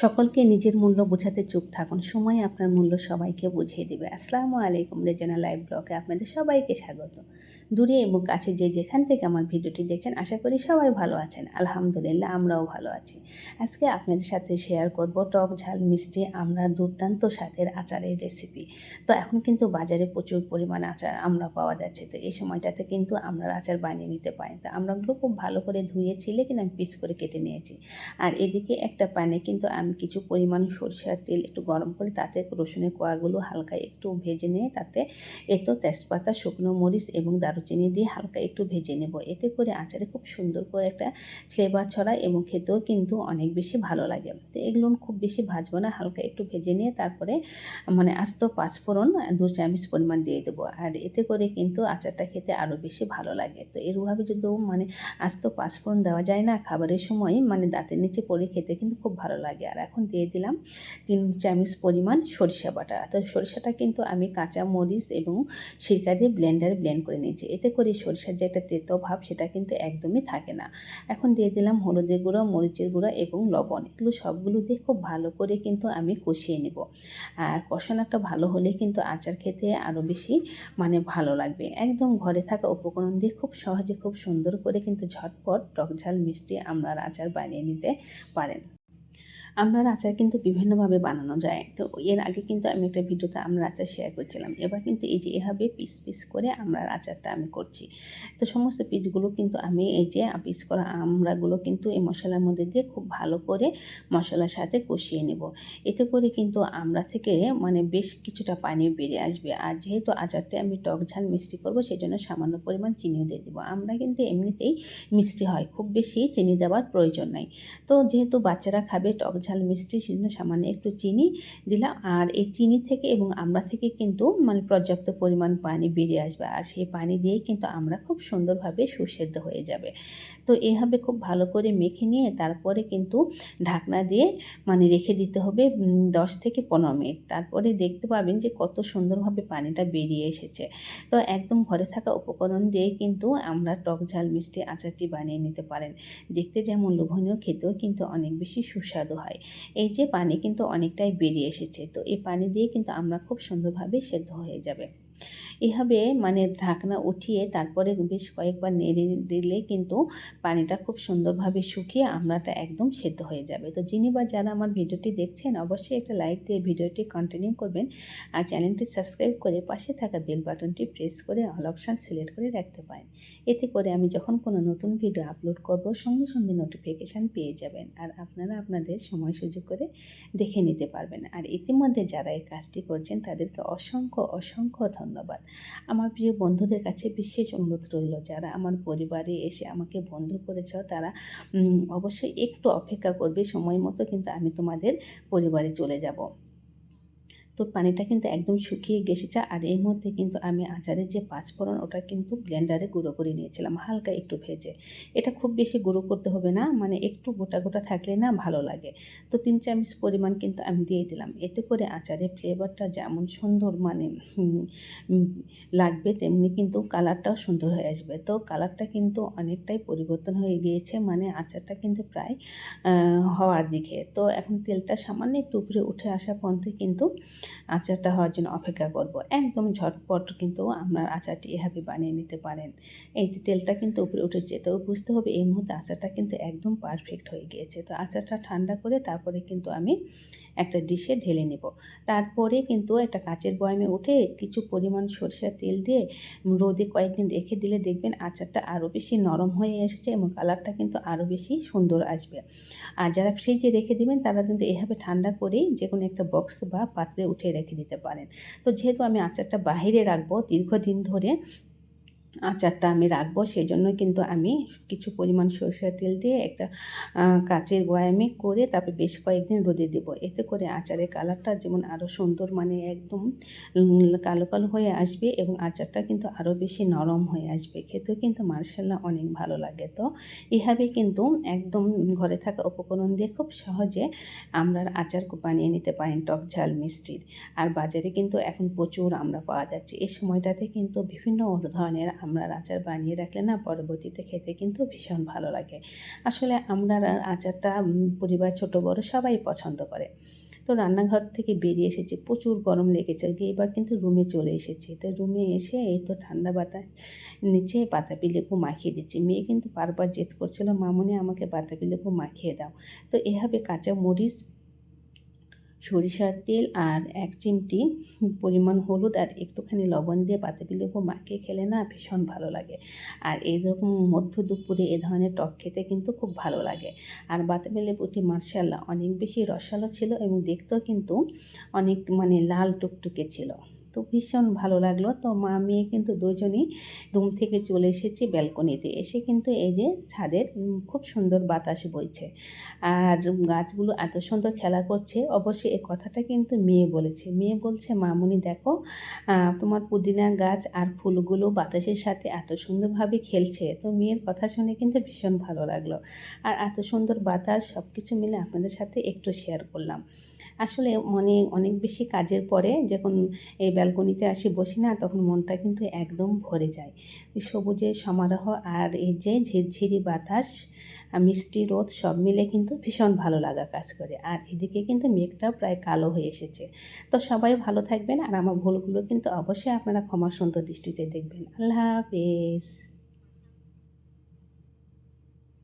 সকলকে নিজের মূল্য বোঝাতে চুপ থাকুন। সময় আপনার মূল্য সবাইকে বুঝিয়ে দেবে। আসসালামু আলাইকুম রেজানা লাইভ ব্লগে আপনাদের সবাইকে স্বাগত। দূরে এবং কাছে যে যেখান থেকে আমার ভিডিওটি দেখছেন, আশা করি সবাই ভালো আছেন। আলহামদুলিল্লাহ, আমরাও ভালো আছি। আজকে আপনাদের সাথে শেয়ার করব টক ঝাল মিষ্টি আমরা দুর্দান্ত স্বাদের আচারের রেসিপি তো এখন কিন্তু বাজারে প্রচুর পরিমাণ আচার আমরা পাওয়া যাচ্ছে। তো এই সময়টাতে কিন্তু আমরা আচার বানিয়ে নিতে পারি। তো আমরাগুলো খুব ভালো করে ধুয়ে, ছিলে কিনা আমি পিস করে কেটে নিয়েছি। আর এদিকে একটা প্যানে কিন্তু আমি কিছু পরিমাণ সরিষার তেল একটু গরম করে, তাতে রসুনের কোয়াগুলো হালকা একটু ভেজে নিয়ে তাতে এতো তেজপাতা, শুকনো মরিচ এবং দারুচিনি দিয়ে হালকা একটু ভেজে নেব। এতে করে আচারে খুব সুন্দর করে একটা ফ্লেভার ছড়ায় এবং খেতেও কিন্তু অনেক বেশি ভালো লাগে। তো এগুলো খুব বেশি ভাজবো না, হালকা একটু ভেজে নিয়ে তারপরে মানে আস্ত পাঁচফোড়ন, দু চামচ পরিমাণ দিয়ে দেবো। আর এতে করে কিন্তু আচারটা খেতে আরও বেশি ভালো লাগে। তো এরভাবে যদি মানে আস্ত পাঁচফোড়ন দেওয়া যায় না খাবারের সময় মানে দাঁতের নিচে পড়ে খেতে কিন্তু খুব ভালো লাগে। আর এখন দিয়ে দিলাম তিন চামচ পরিমাণ সরিষা বাটা। তো সরিষাটা কিন্তু আমি কাঁচা মরিচ এবং সিরকা দিয়ে ব্লেন্ডারে ব্লেন্ড করে নিয়েছি। এতে করে সরিষার যে একটা তেতো ভাব, সেটা কিন্তু একদমই থাকে না। এখন দিয়ে দিলাম হলুদের গুঁড়ো, মরিচের গুঁড়ো এবং লবণ। এগুলো সবগুলো দিয়ে খুব ভালো করে কিন্তু আমি কষিয়ে নেব। আর কষানোটা ভালো হলে কিন্তু আচার খেতে আরও বেশি মানে ভালো লাগবে। একদম ঘরে থাকা উপকরণ দিয়ে খুব সহজে, খুব সুন্দর করে কিন্তু ঝটপট টক ঝাল মিষ্টি আমরা আচার বানিয়ে নিতে পারেন। আমড়ার আচার কিন্তু বিভিন্নভাবে বানানো যায়। তো এর আগে কিন্তু আমি একটা ভিডিওতে আমরা আচার শেয়ার করছিলাম। এবার কিন্তু এই যে এভাবে পিস পিস করে আমড়ার আচারটা আমি করছি। তো সমস্ত পিসগুলো কিন্তু আমি এই যে পিস করা আমরাগুলো কিন্তু এই মশলার মধ্যে দিয়ে খুব ভালো করে মশলার সাথে কষিয়ে নেব। এতে করে কিন্তু আমরা থেকে মানে বেশ কিছুটা পানি বেরিয়ে আসবে। আর যেহেতু আচারটা আমি টক ঝাল মিষ্টি করব সেই জন্য সামান্য পরিমাণ চিনিও দিয়ে দেবো। আমরা কিন্তু এমনিতেই মিষ্টি হয়, খুব বেশি চিনি দেওয়ার প্রয়োজন নাই। তো যেহেতু বাচ্চারা খাবে টক ঝাল মিষ্টি সেজন্য সামান্য একটু চিনি দিলাম। আর এই চিনি থেকে এবং আমরা থেকে কিন্তু মানে পর্যাপ্ত পরিমাণ পানি বেরিয়ে আসবে। আর সেই পানি দিয়েই কিন্তু আমরা খুব সুন্দরভাবে সুসেদ্ধ হয়ে যাবে। তো এভাবে খুব ভালো করে মেখে নিয়ে তারপরে কিন্তু ঢাকনা দিয়ে মানে রেখে দিতে হবে দশ থেকে পনেরো মিনিট। তারপরে দেখতে পাবেন যে কত সুন্দরভাবে পানিটা বেরিয়ে এসেছে। তো একদম ঘরে থাকা উপকরণ দিয়ে কিন্তু আমরা টক ঝাল মিষ্টি আচারটি বানিয়ে নিতে পারেন। দেখতে যেমন লোভনীয়, খেতেও কিন্তু অনেক বেশি সুস্বাদু হয়। এই যে পানি কিন্তু অনেকটাই বেরিয়ে এসেছে। তো এই পানি দিয়ে কিন্তু আমরা খুব সুন্দরভাবে সেদ্ধ হয়ে যাবে। এভাবে মানে ঢাকনা উঠিয়ে তারপরে বেশ কয়েকবার নেড়ে দিলে কিন্তু পানিটা খুব সুন্দরভাবে শুকিয়ে আমড়াটা একদম সেদ্ধ হয়ে যাবে। তো যিনি বা যারা আমার ভিডিওটি দেখছেন, অবশ্যই একটা লাইক দিয়ে ভিডিওটি কন্টিনিউ করবেন আর চ্যানেলটি সাবস্ক্রাইব করে পাশে থাকা বেল বাটনটি প্রেস করে অল অপশান সিলেক্ট করে রাখতে পারেন। এতে করে আমি যখন কোনো নতুন ভিডিও আপলোড করব, সঙ্গে সঙ্গে নোটিফিকেশান পেয়ে যাবেন আর আপনারা আপনাদের সময় সুযোগ করে দেখে নিতে পারবেন। আর ইতিমধ্যে যারা এই কাজটি করছেন, তাদেরকে অসংখ্য অসংখ্য ধন্যবাদ। আমার প্রিয় বন্ধুদের কাছে বিশেষ অনুরোধ রইল, যারা আমার পরিবারে এসে আমাকে বন্ধু করেছ, তারা অবশ্যই একটু অপেক্ষা করবে, সময় মতো কিন্তু আমি তোমাদের পরিবারে চলে যাব। তো পানিটা কিন্তু একদম শুকিয়ে গেছেছে আর এর মধ্যে কিন্তু আমি আচারের যে পাঁচফোড়ন ওটা কিন্তু ব্লেন্ডারে গুঁড়ো করে নিয়েছিলাম, হালকা একটু ভেজে। এটা খুব বেশি গুঁড়ো করতে হবে না মানে একটু গোটা গোটা থাকলে না ভালো লাগে। তো তিন চামচ পরিমাণ কিন্তু আমি দিয়ে দিলাম। এতে করে আচারের ফ্লেভারটা যেমন সুন্দর মানে লাগবে, তেমনি কিন্তু কালারটাও সুন্দর হয়ে আসবে। তো কালারটা কিন্তু অনেকটাই পরিবর্তন হয়ে গিয়েছে মানে আচারটা কিন্তু প্রায় হওয়ার দিকে। তো এখন তেলটা সামান্য একটু উপরে উঠে আসা পর্যন্ত কিন্তু আচারটা হওয়ার জন্য অপেক্ষা করব। একদম ঝটপট কিন্তু আপনার আচারটি এভাবে বানিয়ে নিতে পারেন। এই যে তেলটা কিন্তু উপরে উঠেছে, তো বুঝতে হবে এই মুহূর্তে আচারটা কিন্তু একদম পারফেক্ট হয়ে গিয়েছে। তো আচারটা ঠান্ডা করে তারপরে কিন্তু আমি একটা ডিশে ঢেলে নেব। তারপরে কিন্তু একটা কাচের বয়ামে উঠে কিছু পরিমাণ সরষের তেল দিয়ে রোদে কয়েকদিন রেখে দিলে দেখবেন আচারটা আরও বেশি নরম হয়ে এসেছে এবং কালারটা কিন্তু আরও বেশি সুন্দর আসবে। আর যারা ফ্রিজে রেখে দিবেন, তারা কিন্তু এভাবে ঠান্ডা করেই যে কোনো একটা বক্স বা পাত্রে উঠে রেখে দিতে পারেন। তো যেহেতু আমি আচারটা বাহিরে রাখব দীর্ঘদিন ধরে আচারটা আমি রাখব সেই জন্য কিন্তু আমি কিছু পরিমাণ সরষের তেল দিয়ে একটা কাচের বয়ামে করে তারপর বেশ কয়েকদিন রোদে দেব। এতে করে আচারের কালারটা যেমন আরও সুন্দর মানে একদম কালো কালো হয়ে আসবে এবং আচারটা কিন্তু আরও বেশি নরম হয়ে আসবে। খেতেও কিন্তু মার্শাল্লাহ অনেক ভালো লাগে তো। এভাবে কিন্তু একদম ঘরে থাকা উপকরণ দিয়ে খুব সহজে আমরা আচার বানিয়ে নিতে পারেন টক ঝাল, মিষ্টির। আর বাজারে কিন্তু এখন প্রচুর আমরা পাওয়া যাচ্ছে। এই সময়টাতে কিন্তু বিভিন্ন ধরনের আমরা আচার বানিয়ে রাখলে না পরবর্তীতে খেতে কিন্তু ভীষণ ভালো লাগে। আসলে আমরা আচারটা পরিবার ছোট, বড় সবাই পছন্দ করে। তো রান্নাঘর থেকে বেরিয়ে এসেছি, প্রচুর গরম লেগেছে। এবার কিন্তু রুমে চলে এসেছি। তো রুমে এসে এই তো ঠান্ডা বাতাস নিচে বাতাবি লেবু মাখিয়ে দিচ্ছি। মেয়ে কিন্তু বারবার জেদ করছিল, মামুনি, আমাকে বাতাবি লেবু মাখিয়ে দাও। তো এভাবে কাঁচা মরিচ সরিষার তেল আর এক চিমটি পরিমাণ হলুদ আর একটুখানি লবণ দিয়ে পাতাবি লেবু মাখিয়ে খেলে না ভীষণ ভালো লাগে। আর এরকম মধ্য দুপুরে এ ধরনের টক খেতে কিন্তু খুব ভালো লাগে। আর বাতাবি লেবুটি মার্শাল্লাহ অনেক বেশি রসালো ছিল এবং দেখতেও কিন্তু অনেক মানে লাল টুকটুকে ছিল। তো ভীষণ ভালো লাগল। তো মা মেয়ে কিন্তু দুজনেই রুম থেকে চলে এসেছি ব্যালকনিতে। এসে কিন্তু এই যে ছাদের খুব সুন্দর বাতাস বইছে। আর গাছগুলো এত সুন্দর খেলা করছে। অবশ্যই এ কথাটা কিন্তু মেয়ে বলেছে। মেয়ে বলছে, মামুনি দেখো তোমার পুদিনা গাছ আর ফুলগুলো বাতাসের সাথে এত সুন্দরভাবে খেলছে। তো মেয়ের কথা শুনে কিন্তু ভীষণ ভালো লাগল। আর এত সুন্দর বাতাস সব কিছু মিলে আপনাদের সাথে একটু শেয়ার করলাম। আসলে মনে অনেক বেশি কাজের পরে যখন এই ব্যালকনিতে আসি বসি না, তখন মনটা কিন্তু একদম ভরে যায়। সবুজের সমারোহ আর এই যে ঝিরঝিরি বাতাস মিষ্টি রোদ সব মিলে কিন্তু ভীষণ ভালো লাগা কাজ করে। আর এদিকে কিন্তু মেঘটাও প্রায় কালো হয়ে এসেছে। তো সবাই ভালো থাকবেন আর আমার ভুলগুলো কিন্তু অবশ্যই আপনারা ক্ষমা সুন্দর দৃষ্টিতে দেখবেন। আল্লাহ হাফেজ।